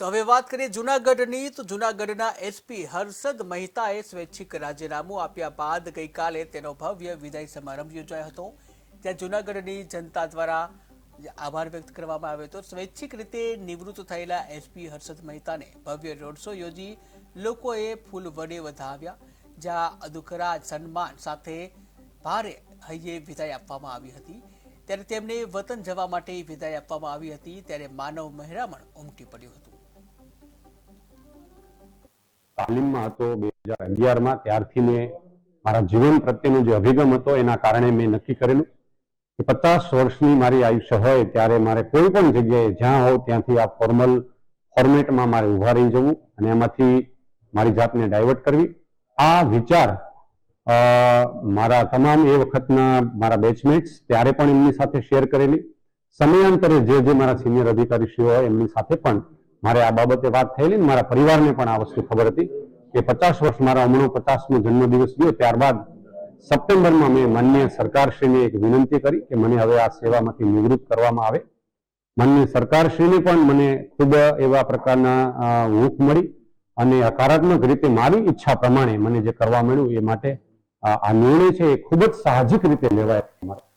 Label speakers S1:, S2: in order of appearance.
S1: તો હવે વાત કરીએ જુનાગઢની. તો જુનાગઢના એસપી હર્ષદ મહેતાએ સ્વૈચ્છિક રાજીનામું આપ્યા બાદ ગઈકાલે તેનો ભવ્ય વિદાય સમારંભ યોજાયો હતો. ત્યાં જુનાગઢની જનતા દ્વારા આભાર વ્યક્ત કરવામાં આવ્યો હતો. સ્વૈચ્છિક રીતે નિવૃત્ત થયેલા એસપી હર્ષદ મહેતાને ભવ્ય રોડ શો યોજી લોકોએ ફૂલ વડે વધાવ્યા, જ્યાં અદુખરા સન્માન સાથે ભારે હૈયે વિદાય આપવામાં આવી હતી. ત્યારે તેમને વતન જવા માટે વિદાય આપવામાં આવી હતી. ત્યારે માનવ મહેરામણ ઉમટી પડ્યું હતું.
S2: તાલીમમાં હતો બે હજાર અગિયારમાં, ત્યારથી મેં મારા જીવન પ્રત્યેનો જે અભિગમ હતો એના કારણે મેં નક્કી કરેલું કે પચાસ વર્ષની મારી આયુષ્ય હોય ત્યારે મારે કોઈ પણ જગ્યાએ જ્યાં હોઉં ત્યાંથી આ ફોર્મલ ફોર્મેટમાં મારે ઊભા રહી જવું અને એમાંથી મારી જાતને ડાયવર્ટ કરવી. આ વિચાર મારા તમામ એ વખતના મારા બેચમેટ્સ ત્યારે પણ એમની સાથે શેર કરેલી. સમયાંતરે જે જે મારા સિનિયર અધિકારીશ્રીઓ હોય એમની સાથે પણ મારે આ બાબતે વાત થયેલી ને મારા પરિવારને પણ આ વસ્તુ ખબર હતી કે પચાસ વર્ષ મારા હમણાં પચાસમો જન્મદિવસ ગયો, ત્યારબાદ સપ્ટેમ્બરમાં મેં માન્ય સરકારશ્રીને એક વિનંતી કરી કે મને હવે આ સેવામાંથી નિવૃત્ત કરવામાં આવે. માન્ય સરકારશ્રીને પણ મને ખૂબ એવા પ્રકારના હૂંફ મળી અને હકારાત્મક રીતે મારી ઈચ્છા પ્રમાણે મને જે કરવા મળ્યું એ માટે આ નિર્ણય છે એ ખૂબ જ સાહજિક રીતે લેવાય. મારા